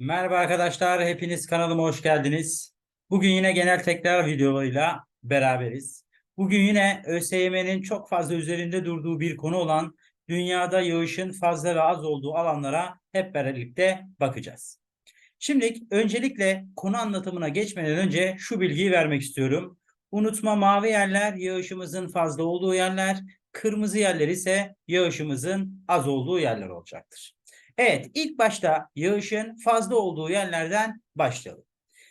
Merhaba arkadaşlar, hepiniz kanalıma hoş geldiniz. Bugün yine genel tekrar videolarıyla beraberiz. Bugün yine ÖSYM'nin çok fazla üzerinde durduğu bir konu olan dünyada yağışın fazla ve az olduğu alanlara hep birlikte bakacağız. Şimdi öncelikle konu anlatımına geçmeden önce şu bilgiyi vermek istiyorum. Unutma mavi yerler yağışımızın fazla olduğu yerler, kırmızı yerler ise yağışımızın az olduğu yerler olacaktır. Evet, ilk başta yağışın fazla olduğu yerlerden başlayalım.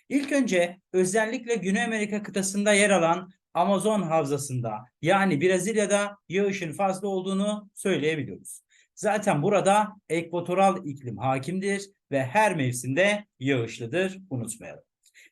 İlk önce özellikle Güney Amerika kıtasında yer alan Amazon havzasında yani Brezilya'da yağışın fazla olduğunu söyleyebiliyoruz. Zaten burada ekvatoral iklim hakimdir ve her mevsimde yağışlıdır unutmayalım.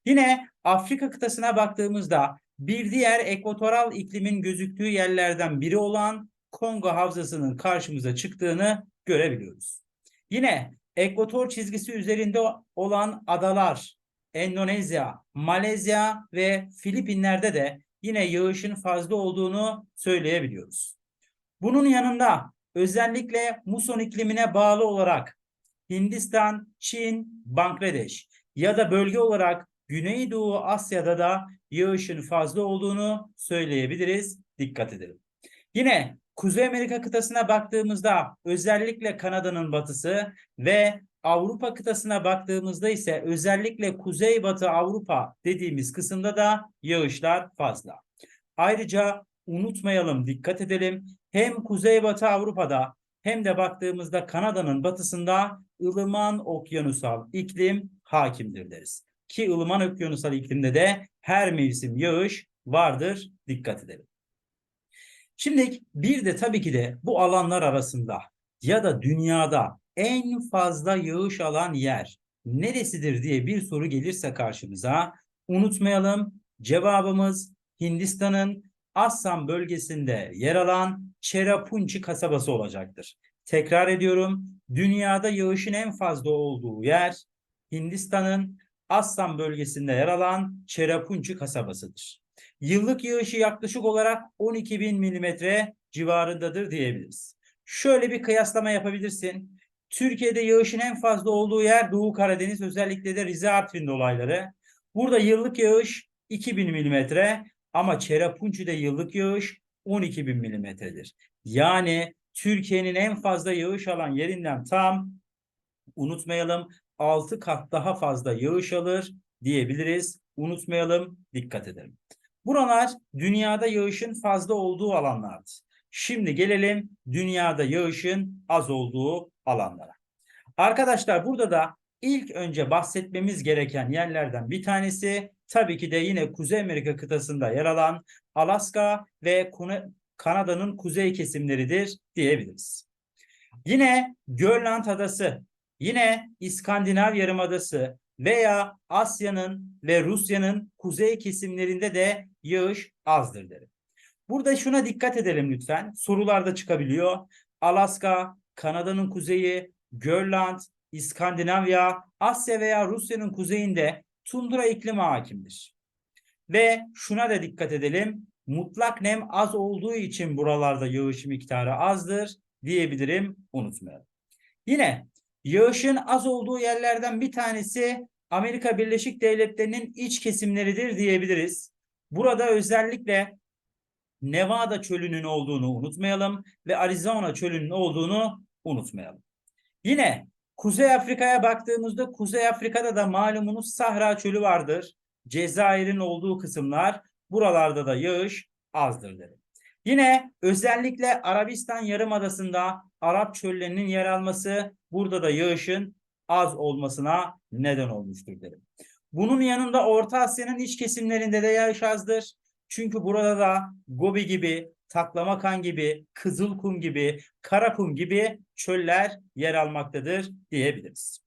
Yine Afrika kıtasına baktığımızda bir diğer ekvatoral iklimin gözüktüğü yerlerden biri olan Kongo havzasının karşımıza çıktığını görebiliyoruz. Yine ekvator çizgisi üzerinde olan adalar Endonezya, Malezya ve Filipinler'de de yine yağışın fazla olduğunu söyleyebiliyoruz. Bunun yanında özellikle muson iklimine bağlı olarak Hindistan, Çin, Bangladeş ya da bölge olarak Güneydoğu Asya'da da yağışın fazla olduğunu söyleyebiliriz. Dikkat edelim. Yine Kuzey Amerika kıtasına baktığımızda özellikle Kanada'nın batısı ve Avrupa kıtasına baktığımızda ise özellikle Kuzeybatı Avrupa dediğimiz kısımda da yağışlar fazla. Ayrıca unutmayalım, dikkat edelim. Hem Kuzeybatı Avrupa'da hem de baktığımızda Kanada'nın batısında ılıman okyanusal iklim hakimdir deriz. Ki ılıman okyanusal iklimde de her mevsim yağış vardır. Dikkat edelim. Şimdi bir de tabii ki de bu alanlar arasında ya da dünyada en fazla yağış alan yer neresidir diye bir soru gelirse karşımıza unutmayalım cevabımız Hindistan'ın Assam bölgesinde yer alan Cherrapunchi kasabası olacaktır. Tekrar ediyorum dünyada yağışın en fazla olduğu yer Hindistan'ın Assam bölgesinde yer alan Cherrapunchi kasabasıdır. Yıllık yağışı yaklaşık olarak 12 bin milimetre civarındadır diyebiliriz. Şöyle bir kıyaslama yapabilirsin. Türkiye'de yağışın en fazla olduğu yer Doğu Karadeniz özellikle de Rize Artvin dolayları. Burada yıllık yağış 2000 milimetre ama Çerapunçu'da yıllık yağış 12 bin milimetredir. Yani Türkiye'nin en fazla yağış alan yerinden tam unutmayalım 6 kat daha fazla yağış alır diyebiliriz. Unutmayalım, dikkat edelim. Buralar dünyada yağışın fazla olduğu alanlardır. Şimdi gelelim dünyada yağışın az olduğu alanlara. Arkadaşlar burada da ilk önce bahsetmemiz gereken yerlerden bir tanesi tabii ki de yine Kuzey Amerika kıtasında yer alan Alaska ve Kanada'nın kuzey kesimleridir diyebiliriz. Yine Grönland adası, yine İskandinav yarımadası veya Asya'nın ve Rusya'nın kuzey kesimlerinde de yağış azdır derim. Burada şuna dikkat edelim lütfen. Sorularda çıkabiliyor. Alaska, Kanada'nın kuzeyi, Grönland, İskandinavya, Asya veya Rusya'nın kuzeyinde tundra iklimi hakimdir. Ve şuna da dikkat edelim. Mutlak nem az olduğu için buralarda yağış miktarı azdır diyebilirim. Unutmayalım. Yine yağışın az olduğu yerlerden bir tanesi Amerika Birleşik Devletleri'nin iç kesimleridir diyebiliriz. Burada özellikle Nevada çölünün olduğunu unutmayalım ve Arizona çölünün olduğunu unutmayalım. Yine Kuzey Afrika'ya baktığımızda Kuzey Afrika'da da malumunuz Sahra çölü vardır. Cezayir'in olduğu kısımlar buralarda da yağış azdır derim. Yine özellikle Arabistan Yarımadası'nda Arap çöllerinin yer alması burada da yağışın az olmasına neden olmuştur derim. Bunun yanında Orta Asya'nın iç kesimlerinde de yağış azdır. Çünkü burada da Gobi gibi, Taklamakan gibi, Kızılkum gibi, Karakum gibi çöller yer almaktadır diyebiliriz.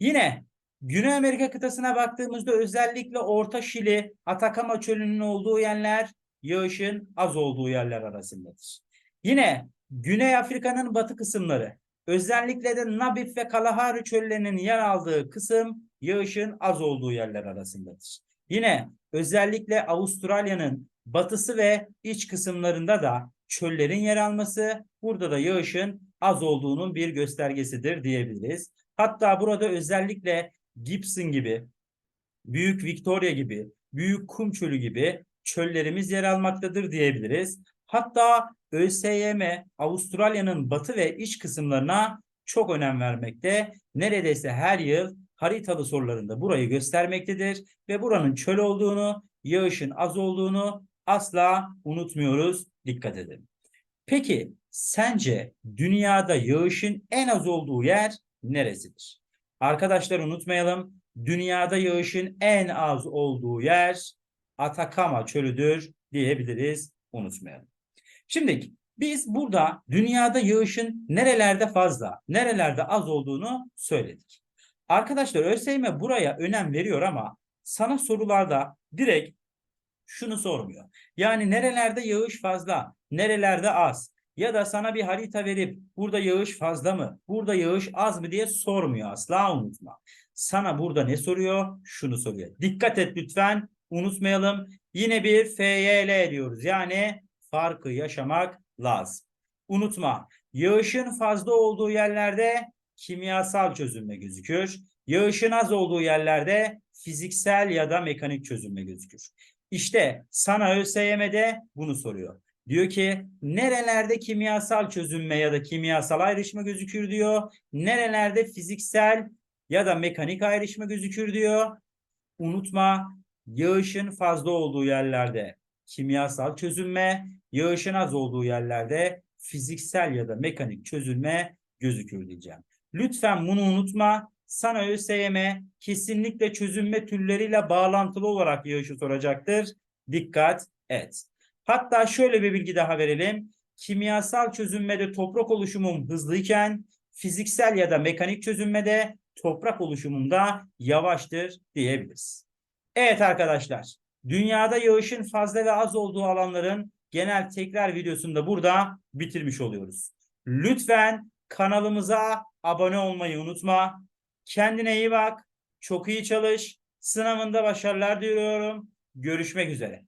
Yine Güney Amerika kıtasına baktığımızda özellikle Orta Şili, Atakama çölünün olduğu yerler yağışın az olduğu yerler arasındadır. Yine Güney Afrika'nın batı kısımları özellikle de Nabif ve Kalahari çöllerinin yer aldığı kısım yağışın az olduğu yerler arasındadır. Yine özellikle Avustralya'nın batısı ve iç kısımlarında da çöllerin yer alması burada da yağışın az olduğunun bir göstergesidir diyebiliriz. Hatta burada özellikle Gibson gibi, Büyük Victoria gibi, Büyük Kum Çölü gibi çöllerimiz yer almaktadır diyebiliriz. Hatta ÖSYM Avustralya'nın batı ve iç kısımlarına çok önem vermekte. Neredeyse her yıl haritalı sorularında burayı göstermektedir ve buranın çöl olduğunu, yağışın az olduğunu asla unutmuyoruz. Dikkat edin. Peki sence dünyada yağışın en az olduğu yer neresidir? Arkadaşlar unutmayalım. Dünyada yağışın en az olduğu yer Atakama çölüdür diyebiliriz. Unutmayalım. Şimdi biz burada dünyada yağışın nerelerde fazla, nerelerde az olduğunu söyledik. Arkadaşlar ÖSYM buraya önem veriyor ama sana sorularda direkt şunu sormuyor. Yani nerelerde yağış fazla, nerelerde az ya da sana bir harita verip burada yağış fazla mı, burada yağış az mı diye sormuyor asla unutma. Sana burada ne soruyor? Şunu soruyor. Dikkat et lütfen unutmayalım. Yine bir FYL diyoruz. Yani farkı yaşamak lazım. Unutma. Yağışın fazla olduğu yerlerde kimyasal çözünme gözükür. Yağışın az olduğu yerlerde fiziksel ya da mekanik çözünme gözükür. İşte sana ÖSYM'de bunu soruyor. Diyor ki nerelerde kimyasal çözünme ya da kimyasal ayrışma gözükür diyor. Nerelerde fiziksel ya da mekanik ayrışma gözükür diyor. Unutma yağışın fazla olduğu yerlerde kimyasal çözünme, yağışın az olduğu yerlerde fiziksel ya da mekanik çözülme gözükür diyeceğim. Lütfen bunu unutma. Sana ÖSYM kesinlikle çözünme türleriyle bağlantılı olarak yağışı soracaktır. Dikkat et. Hatta şöyle bir bilgi daha verelim. Kimyasal çözünmede toprak oluşumum hızlıyken fiziksel ya da mekanik çözünmede toprak oluşumunda yavaştır diyebiliriz. Evet arkadaşlar, dünyada yağışın fazla ve az olduğu alanların genel tekrar videosunu da burada bitirmiş oluyoruz. Lütfen kanalımıza abone olmayı unutma. Kendine iyi bak, çok iyi çalış. Sınavında başarılar diliyorum. Görüşmek üzere.